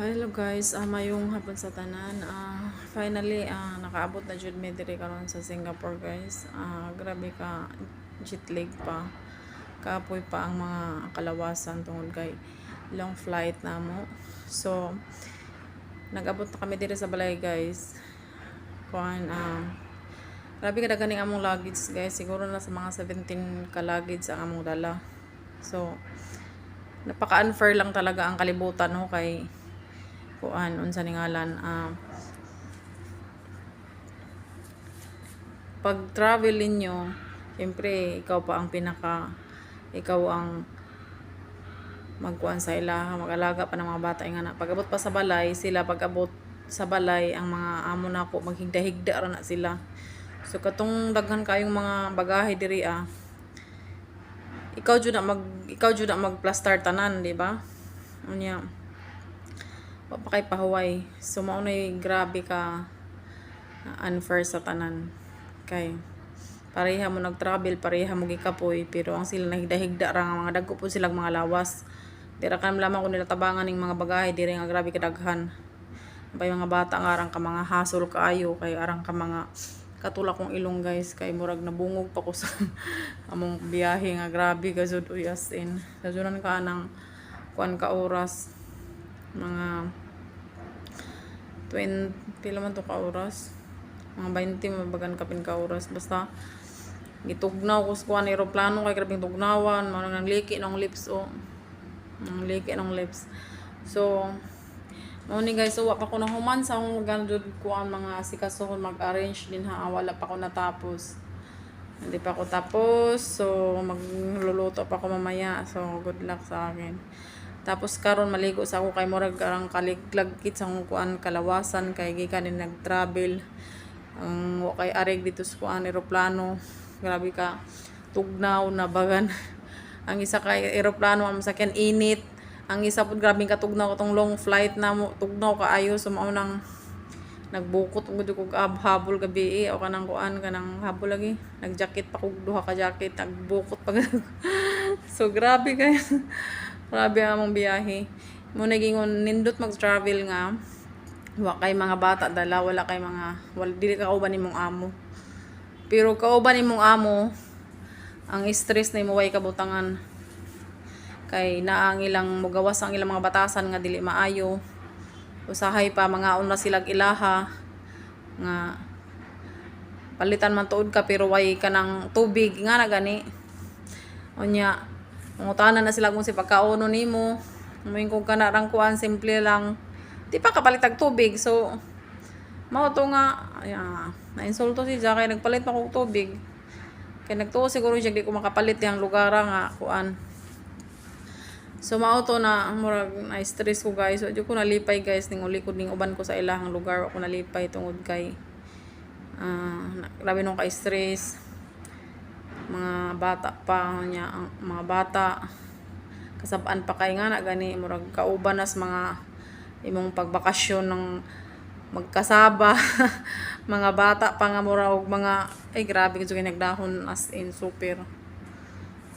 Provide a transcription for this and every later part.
Hello guys, ah mayong hapon sa tanan. Ah finally ah nakaabot na jud mi diri karon sa Singapore guys. Ah grabe ka jet lag pa. Kapoy pa ang mga kalawasan tungod kay long flight namo. So nagabot na kami diri sa balay guys. Kuan ah grabe ka ganing among luggage guys. Siguro na sa mga 17 ka luggage ang among dala. So napaka-unfair lang talaga ang kalibutan no kay kuan unsa ni ngalan ah pag travel ninyo syempre ikaw pa ang pinaka ikaw ang magkuan sa ilaha mag-alaga pa ng mga bata nga na. Pag-abot pa sa balay sila pag-abot sa balay ang mga amo nako maghigda-higda ra na sila. So katong daghan kayong mga bagahe diri ah ikaw jud na mag ikaw jud na mag plaster tanan di ba? Unya wa pa kay pahuway. So mao nay grabe ka uh, unfair sa tanan. Kay pareha mo nag-travel pareha mo gikapoy pero ang sila nahigda-higda ra mga dagko po silang mga lawas. Dira kan lamang ko nila tabangan ning mga bagahe diri nga grabe kadaghan. Pay mga bata nga arang ka mga hasol kaayo kay arang ka mga katulak kong ilong guys. Kay murag nabungog pa ko sa among biyahe nga grabe ka jud. Uy as in sajunan ka nang kuan ka oras mga 20 pila man to ka oras? Mga 20 mabagan kapin ka oras. Basta gitugnaw ko sa aeroplano kay grabing tugnawan. Man nang liki ng lips o nang liki ng lips. So mo ni guys so wa pa ko na human sa akong gandud kuan mga asikaso mag-arrange din ha? Wala pa ko natapos. Hindi pa ako tapos. So magluluto pa ako mamaya. So good luck sa akin tapos karon maligo sa ako kay murag karang kaliglagkit sa akong kuan kalawasan kay gikan din nag-travel. Ang wa kay areg dito sa kuan eroplano grabe ka tugnaw na bagan ang isa kay eroplano ang sakyan init. Ang isa pud grabing katugnaw katong long flight na mo. Tugnaw kaayo so mao nang nagbukot. Ug ko habol gabi eh, o kanang kuan kanang habol lagi. Nagjacket pa kog duha ka jacket nagbukot pa so grabe kay grabe ang among biyahe. Mo nagingon nindot mag-travel nga. Wa kay mga bata dala wala kay mga wala dili ka kauban nimong amo. Pero kauban nimong amo ang stress na imuway kabutangan. Kay naang ilang mugawas ang ilang mga batasan nga dili maayo. Usahay pa mga una silag ilaha. Nga palitan man tuod ka pero way ka ng tubig. Nga na gani. Unya mangutanan na sila kung si pagkauno nimo Umuin kung ka na rang kuan simple lang di pa kapalitag tubig so mao to nga ya nainsulto si Jack kay nagpalit pa tubig kay nagtuo siguro siya di ko makapalit yang lugar nga kuan So mao to na murag na stress ko guys. So di ko nalipay guys ning uli ko ning uban ko sa ilahang lugar ako nalipay tungod kay ah uh, grabe nung ka stress. Mga bata pa niya ang mga bata. Kasabaan pa kay nga na gani murag kauban nas mga imong pagbakasyon ng magkasaba. Mga bata pa nga murag mga ay grabe kay nagdahon as in super.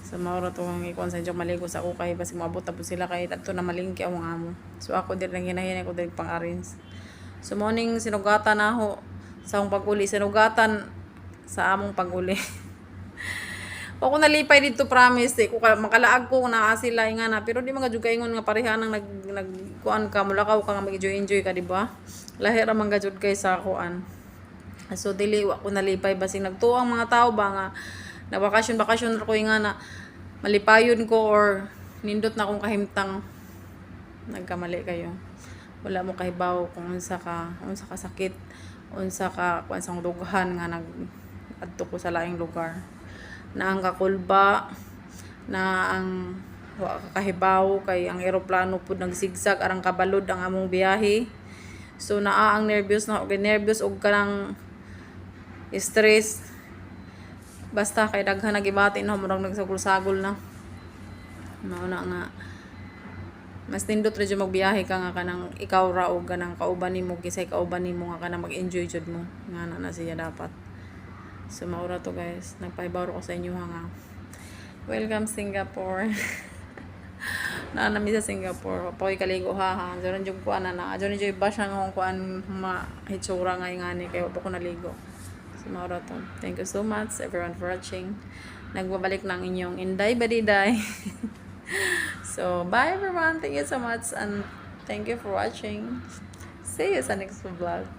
Sa maura to ang ikuan sa joke maligo sa ukay basi moabot tapos sila kay adto na malingki ang amo. So ako dir nang hinahin ako dir pang arrange so morning sinugatan ako sa akong paguli. Sinugatan sa among paguli ako nalipay dito promise eh. Kung makalaag ko na sila nga na. Pero di mga jud ingon nga pareha nang nag nag kuan ka mulakaw ka nga mag-enjoy enjoy ka di ba? Lahi ra man gajud kay sa kuan. So dili wa ko nalipay. Basi nagtuo ang mga tao ba nga na bakasyon bakasyon ko nga na malipayon ko or nindot na akong kahimtang nagkamali kayo. Wala mo kahibaw kung unsa ka unsa ka sakit unsa ka kung dughan nga nag adto ko sa laing lugar na ang kakulba na ang kahibaw kay ang eroplano pud nagsigsag arang kabalod ang among biyahe. So naa ang nervyos na og nervyos og kanang stress. Basta kay daghan nagibati na murag nagsagol-sagol na. Mao na nga. Mas nindot ra magbiyahe ka nga kanang ikaw ra og kanang kauban nimo kisay kauban nimo nga kanang mag-enjoy jud mo. Nga na, na siya dapat so mao ra to guys nagpahibaw ko sa inyo ha nga welcome Singapore na nami sa Singapore. Pakoy kaligo ha ha. Diyan jud kuan na na. Diyan jud ba siya nga kuan ma hitsura nga ingani kay pa ko naligo. So maura to. Thank you so much everyone for watching. Nagbabalik ng inyong Inday Badiday. so bye everyone. Thank you so much and thank you for watching. See you sa next vlog.